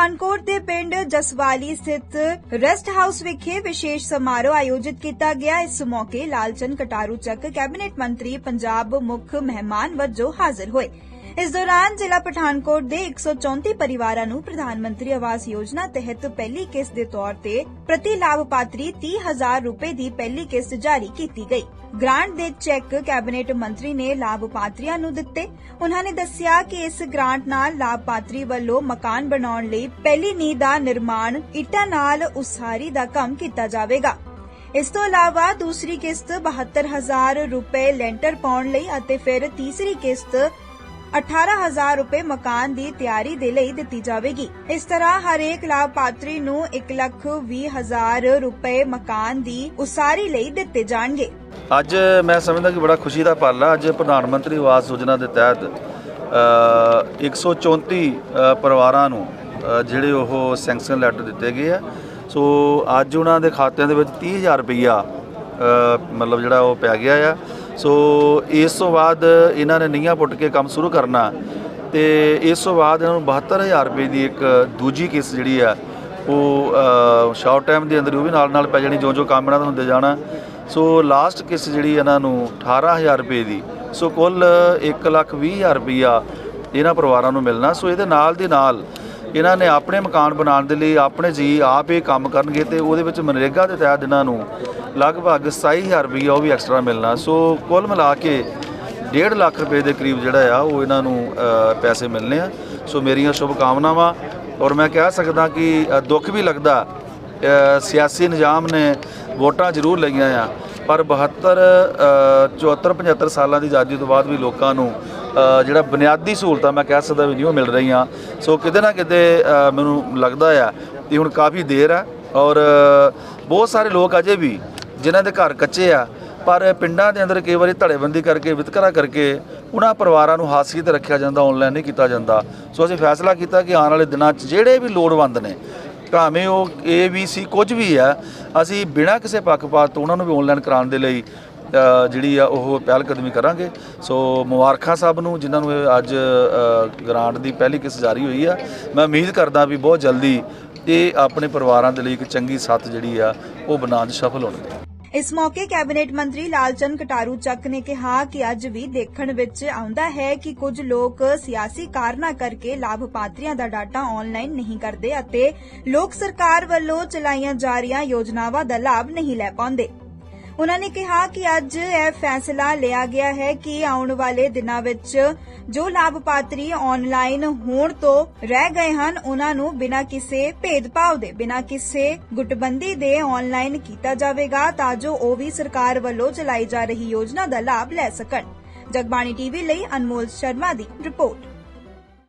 ਪਠਾਨਕੋਟ ਦੇ ਪਿੰਡ ਜਸਵਾਲੀ ਸਥਿਤ ਰੈਸਟ ਹਾਊਸ ਵਿਖੇ ਵਿਸ਼ੇਸ਼ ਸਮਾਰੋਹ ਆਯੋਜਿਤ ਕੀਤਾ ਗਿਆ। ਇਸ ਮੌਕੇ ਲਾਲਚੰਦ ਕਟਾਰੂ ਚੱਕ ਕੈਬਨਿਟ ਮੰਤਰੀ, ਪੰਜਾਬ ਮੁੱਖ ਮਹਿਮਾਨ ਵਜੋਂ ਹਾਜ਼ਰ ਹੋਏ। ਇਸ ਦੌਰਾਨ ਜ਼ਿਲ੍ਹਾ ਪਠਾਨਕੋਟ ਦੇ 134 ਪਰਿਵਾਰਾਂ ਨੂੰ ਪ੍ਰਧਾਨ ਮੰਤਰੀ ਆਵਾਸ ਯੋਜਨਾ ਤਹਿਤ ਪਹਿਲੀ ਕਿਸ਼ਤ ਦੇ ਤੌਰ ਤੇ ਪ੍ਰਤੀ ਲਾਭਪਾਤਰੀ 30000 ਰੁਪਏ ਦੀ ਪਹਿਲੀ ਕਿਸ਼ਤ ਜਾਰੀ ਕੀਤੀ ਗਈ। ਗ੍ਰਾਂਟ ਦੇ ਚੈੱਕ ਕੈਬਨਿਟ ਮੰਤਰੀ ਨੇ ਲਾਭਪਾਤਰੀਆਂ ਨੂੰ ਦਿੱਤੇ। ਉਹਨਾਂ ਨੇ ਦੱਸਿਆ ਕਿ ਇਸ ਗ੍ਰਾਂਟ ਨਾਲ ਲਾਭਪਾਤਰੀ ਵੱਲੋਂ ਮਕਾਨ ਬਣਾਉਣ ਲਈ ਪਹਿਲੀ ਨੀਂਹ ਦਾ ਨਿਰਮਾਣ, ਇੱਟਾਂ ਨਾਲ ਉਸਾਰੀ ਦਾ ਕੰਮ ਕੀਤਾ ਜਾਵੇਗਾ। ਇਸ ਤੋਂ ਇਲਾਵਾ ਦੂਸਰੀ ਕਿਸ਼ਤ 72000 ਰੁਪਏ ਲੈਂਟਰ ਪਾਉਣ ਲਈ ਅਤੇ ਫਿਰ ਤੀਸਰੀ ਕਿਸ਼ਤ 18000 ਰੁਪਏ ਮਕਾਨ ਦੀ ਤਿਆਰੀ ਦੇ ਲਈ ਦਿੱਤੀ ਜਾਵੇਗੀ। ਇਸ ਤਰ੍ਹਾਂ ਹਰੇਕ ਲਾਭਪਾਤਰੀ ਨੂੰ 120000 ਰੁਪਏ ਮਕਾਨ ਦੀ ਉਸਾਰੀ ਲਈ ਦਿੱਤੇ ਜਾਣਗੇ। ਅੱਜ ਮੈਂ ਸਮਝਦਾ ਕਿ ਬੜਾ ਖੁਸ਼ੀ ਦਾ ਪਲ ਆ। ਅੱਜ ਪ੍ਰਧਾਨ ਮੰਤਰੀ ਆਵਾਸ ਯੋਜਨਾ ਦੇ ਤਹਿਤ ਅ, 134 ਅ, ਪਰਿਵਾਰਾਂ ਨੂੰ ਅ, ਜਿਹੜੇ ਉਹ ਸੈਂਕਸ਼ਨ ਲੈਟਰ ਦਿੱਤੇ ਗਏ ਆ। ਸੋ ਅੱਜ ਉਹਨਾਂ ਦੇ ਖਾਤਿਆਂ ਦੇ ਵਿੱਚ 30000 ਰੁਪਈਆ ਮਤਲਬ ਜਿਹੜਾ ਉਹ ਪੈ ਗਿਆ ਆ। ਸੋ ਇਸ ਤੋਂ ਬਾਅਦ ਇਹਨਾਂ ਨੇ ਨੀਹਾਂ ਪੁੱਟ ਕੇ ਕੰਮ ਸ਼ੁਰੂ ਕਰਨਾ ਤੇ ਇਸ ਤੋਂ ਬਾਅਦ ਇਹਨਾਂ ਨੂੰ 72000 ਰੁਪਏ ਦੀ ਇੱਕ ਦੂਜੀ ਕਿਸ ਜਿਹੜੀ ਆ, ਉਹ ਸ਼ਾਰਟ ਟਾਈਮ ਦੇ ਅੰਦਰ ਉਹ ਵੀ ਨਾਲ ਨਾਲ ਪੈ ਜਾਣੀ ਜੋ ਜੋ ਕੰਮ ਇਹਨਾਂ ਦਾ ਹੁੰਦੇ ਜਾਣਾ। ਸੋ ਲਾਸਟ ਕਿਸ ਜਿਹੜੀ ਇਹਨਾਂ ਨੂੰ 18000 ਰੁਪਏ ਦੀ, ਸੋ ਕੁੱਲ 120000 ਰੁਪਈਆ ਇਹਨਾਂ ਪਰਿਵਾਰਾਂ ਨੂੰ ਮਿਲਣਾ। ਸੋ ਇਹਦੇ ਨਾਲ ਦੀ ਨਾਲ ਇਹਨਾਂ ਨੇ ਆਪਣੇ ਮਕਾਨ ਬਣਾਉਣ ਦੇ ਲਈ ਆਪਣੇ ਜੀ ਆਪ ਇਹ ਕੰਮ ਕਰਨਗੇ ਤੇ ਉਹਦੇ ਵਿੱਚ ਮਨਰੇਗਾ ਦੇ ਤਹਿਤ ਇਹਨਾਂ ਨੂੰ ਲਗਭਗ 27000 ਰੁਪਈਆ ਉਹ ਵੀ ਐਕਸਟਰਾ ਮਿਲਣਾ। ਸੋ ਕੁੱਲ ਮਿਲਾ ਕੇ 1.5 ਲੱਖ ਰੁਪਏ ਦੇ ਕਰੀਬ ਜਿਹੜਾ ਆ ਉਹ ਇਹਨਾਂ ਨੂੰ ਪੈਸੇ ਮਿਲਨੇ ਆ। ਸੋ ਮੇਰੀਆਂ ਸ਼ੁਭ ਕਾਮਨਾਵਾਂ ਔਰ ਮੈਂ ਕਹਿ ਸਕਦਾ ਕਿ ਦੁੱਖ ਵੀ ਲੱਗਦਾ ਸਿਆਸੀ ਨਿਜ਼ਾਮ ਨੇ ਵੋਟਾਂ ਜ਼ਰੂਰ ਲਈਆਂ ਆ ਪਰ 72 ਅ, 74 75 ਸਾਲਾਂ ਦੀ ਆਜ਼ਾਦੀ ਤੋਂ ਬਾਅਦ ਵੀ ਲੋਕਾਂ ਨੂੰ ਜਿਹੜਾ ਬੁਨਿਆਦੀ ਸਹੂਲਤਾਂ ਮੈਂ ਕਹਿ ਸਕਦਾ ਵੀ ਨਹੀਂ ਉਹ ਮਿਲ ਰਹੀਆਂ। ਸੋ ਕਿਤੇ ਨਾ ਕਿਤੇ ਮੈਨੂੰ ਲੱਗਦਾ ਆ ਕਿ ਹੁਣ ਕਾਫੀ ਦੇਰ ਆ ਔਰ ਬਹੁਤ ਸਾਰੇ ਲੋਕ ਅਜੇ ਵੀ ਜਿਨ੍ਹਾਂ ਦੇ ਘਰ ਕੱਚੇ ਆ ਪਰ ਪਿੰਡਾਂ ਦੇ ਅੰਦਰ ਕਈ ਵਾਰੀ ਧੜੇਬੰਦੀ ਕਰਕੇ ਵਿਤਕਰਾ ਕਰਕੇ ਉਹਨਾਂ ਪਰਿਵਾਰਾਂ ਨੂੰ ਹਾਸੀ ਤੇ ਰੱਖਿਆ ਜਾਂਦਾ ਆਨਲਾਈਨ ਨਹੀਂ ਕੀਤਾ ਜਾਂਦਾ। ਸੋ ਅਸੀਂ ਫੈਸਲਾ ਕੀਤਾ ਕਿ ਆਉਣ ਵਾਲੇ ਦਿਨਾਂ 'ਚ ਜਿਹੜੇ ਵੀ ਲੋੜਵੰਦ ਨੇ ਭਾਵੇਂ ਉਹ ਏ ਵੀ ਸੀ ਕੁਝ ਵੀ ਆ ਅਸੀਂ ਬਿਨਾਂ ਕਿਸੇ ਪੱਖਪਾਤ ਤੋਂ ਉਹਨਾਂ ਨੂੰ ਵੀ ਆਨਲਾਈਨ ਕਰਾਉਣ ਦੇ ਲਈ ਜਿਹੜੀ ਆ ਉਹ ਪਹਿਲ ਕਦਮੀ ਕਰਾਂਗੇ। ਸੋ ਮੁਬਾਰਕਾਂ ਸਾਹਿਬ ਨੂੰ ਜਿਨ੍ਹਾਂ ਨੂੰ ਅੱਜ ਅ, ਗ੍ਰਾਂਟ ਦੀ ਪਹਿਲੀ ਕਿਸ਼ਤ ਜਾਰੀ ਹੋਈ ਆ। ਮੈਂ ਉਮੀਦ ਕਰਦਾ ਵੀ ਬਹੁਤ ਜਲਦੀ ਇਹ ਆਪਣੇ ਪਰਿਵਾਰਾਂ ਦੇ ਲਈ ਇੱਕ ਚੰਗੀ ਸੱਤ ਜਿਹੜੀ ਆ, ਉਹ ਬਣਾਉਣ 'ਚ ਸਫਲ ਹੋਣਗੇ। ਇਸ ਮੌਕੇ ਕੈਬਨਿਟ ਮੰਤਰੀ ਲਾਲਚੰਦ ਕਟਾਰੂ ਚੱਕ ਨੇ ਕਿਹਾ ਕਿ ਅੱਜ ਵੀ ਦੇਖਣ ਵਿੱਚ ਆਉਂਦਾ ਹੈ ਕਿ ਕੁਝ ਲੋਕ ਸਿਆਸੀ ਕਾਰਨਾਂ ਕਰਕੇ ਲਾਭਪਾਤਰੀਆਂ ਦਾ ਡਾਟਾ ਆਨਲਾਈਨ ਨਹੀਂ ਕਰਦੇ ਅਤੇ ਲੋਕ ਸਰਕਾਰ ਵੱਲੋਂ ਚਲਾਈਆਂ ਜਾ ਰਹੀਆਂ ਯੋਜਨਾਵਾਂ ਦਾ ਲਾਭ ਨਹੀਂ ਲੈ ਪਾਉਂਦੇ। ਉਨ੍ਹਾਂ ਨੇ ਕਿਹਾ ਕਿ ਅੱਜ ਇਹ ਫੈਸਲਾ ਲਿਆ ਗਿਆ ਹੈ ਕਿ ਆਉਣ ਵਾਲੇ ਦਿਨਾਂ ਵਿੱਚ ਜੋ ਲਾਭਪਾਤਰੀ ਆਨਲਾਈਨ ਹੋਣ ਤੋਂ ਰਹਿ ਗਏ ਹਨ ਉਹਨਾਂ ਨੂੰ ਬਿਨਾਂ ਕਿਸੇ ਭੇਦਭਾਵ ਦੇ, ਬਿਨਾਂ ਕਿਸੇ ਗੁੱਟਬੰਦੀ ਦੇ ਆਨਲਾਈਨ ਕੀਤਾ ਜਾਵੇਗਾ ਤਾਂ ਜੋ ਉਹ ਵੀ ਸਰਕਾਰ ਵੱਲੋਂ ਚਲਾਈ ਜਾ ਰਹੀ ਯੋਜਨਾ ਦਾ ਲਾਭ ਲੈ ਸਕਣ। ਜਗਬਾਣੀ ਟੀਵੀ ਲਈ ਅਨਮੋਲ ਸ਼ਰਮਾ ਦੀ ਰਿਪੋਰਟ।